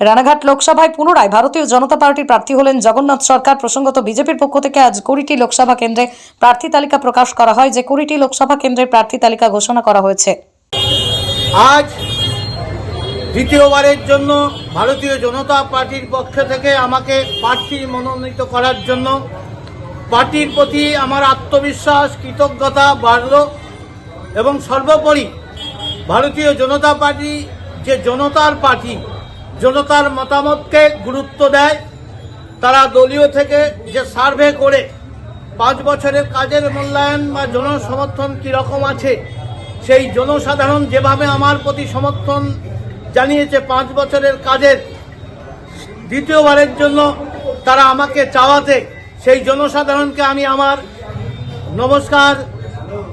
রানাঘাট লোকসভায় পুনরায় ভারতীয় জনতা পার্টির প্রার্থী হলেন জগন্নাথ সরকার। প্রসঙ্গত বিজেপির পক্ষ থেকে আজ কুড়িটি লোকসভা কেন্দ্রে প্রার্থী তালিকা প্রকাশ করা হয়, যে কুড়িটি লোকসভা কেন্দ্রের প্রার্থী তালিকা ঘোষণা করা হয়েছে। আজ দ্বিতীয়বারের জন্য ভারতীয় জনতা পার্টির পক্ষ থেকে আমাকে প্রার্থী মনোনীত করার জন্য পার্টির প্রতি আমার আত্মবিশ্বাস, কৃতজ্ঞতা বাড়ল এবং সর্বোপরি ভারতীয় জনতা পার্টি যে জনতার পার্টি জনতার মতামতকে গুরুত্ব দেয়। তারা দলীয় থেকে যে সার্ভে করে পাঁচ বছরের কাজের মূল্যায়ন বা জনসমর্থন কীরকম আছে, সেই জনসাধারণ যেভাবে আমার প্রতি সমর্থন জানিয়েছে পাঁচ বছরের কাজের দ্বিতীয়বারের জন্য তারা আমাকে চাওয়াতে, সেই জনসাধারণকে আমি আমার নমস্কার,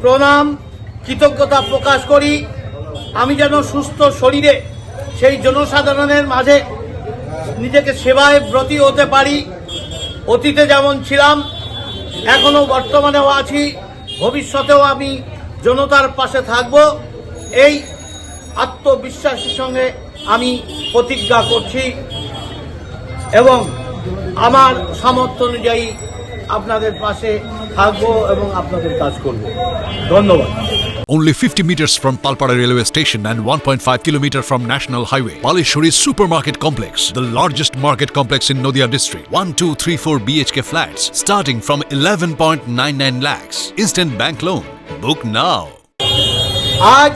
প্রণাম, কৃতজ্ঞতা প্রকাশ করি। আমি যেন সুস্থ শরীরে সেই জনসাধারণের মাঝে নিজেকে সেবায় ব্রতী হতে পারি। অতীতে যেমন ছিলাম এখনও বর্তমানেও আছি। ভবিষ্যতেও আমি জনতার পাশে থাকব। এই আত্মবিশ্বাসের সঙ্গে আমি প্রতিজ্ঞা করছি এবং আমার সামর্থ্য অনুযায়ী আপনাদের পাশে থাকব এবং আপনাদের কাজ করব ধন্যবাদ Only 50 meters from Palpara railway station and 1.5 kilometer from National Highway. Palishuri Supermarket Complex, the largest market complex in Noida district. 1, 2, 3, 4 BHK flats starting from 11.99 lakhs. Instant bank loan. Book now. আজ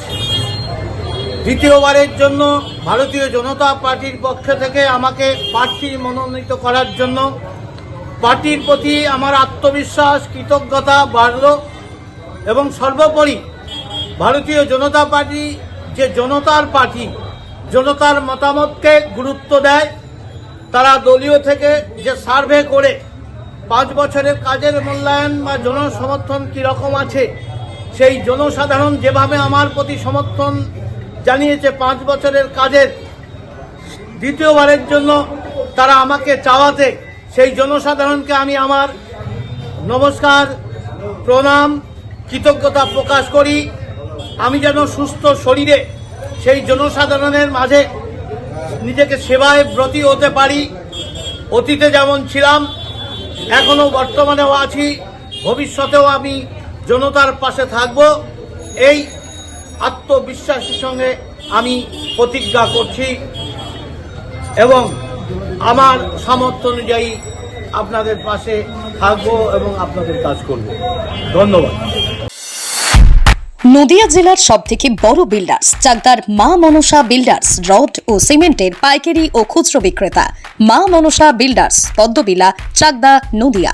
দ্বিতীয়বারের জন্য ভারতীয় জনতা পার্টির পক্ষ থেকে আমাকে প্রার্থী মনোনীত করার জন্য পার্টির প্রতি আমার আত্মবিশ্বাস, কৃতজ্ঞতা বাড়ল এবং সর্বোপরি ভারতীয় জনতা পার্টি, যে জনতার পার্টি, জনতার মতামতকে গুরুত্ব দেয়, তারা দলীয় থেকে যে সার্ভে করে পাঁচ বছরের কাজের মূল্যায়ন বা জনসমর্থন কীরকম আছে, সেই জনসাধারণ যেভাবে আমার প্রতি সমর্থন জানিয়েছে পাঁচ বছরের কাজের দ্বিতীয়বারের জন্য তারা আমাকে চাওয়াতে সেই জনসাধারণকে আমি আমার নমস্কার, প্রণাম, কৃতজ্ঞতা প্রকাশ করি। আমি যেন সুস্থ শরীরে সেই জনসাধারণের মাঝে নিজেকে সেবায় ব্রতী হতে পারি। অতীতে যেমন ছিলাম এখনও বর্তমানেও আছি। ভবিষ্যতেও আমি জনতার পাশে থাকব। এই আত্মবিশ্বাসের সঙ্গে আমি প্রতিজ্ঞা করছি এবং আমার সামর্থ্য অনুযায়ী আপনাদের পাশে থাকব এবং আপনাদের কাজ করব। ধন্যবাদ। নদিয়া জেলার সব থেকে বড় বিল্ডার্স চাকদার মা মনসা বিল্ডার্স রড ও সিমেন্টের পাইকারি ও খুচরো বিক্রেতা। মা মনসা বিল্ডার্স পদ্মবিলা, চাকদা, নদিয়া।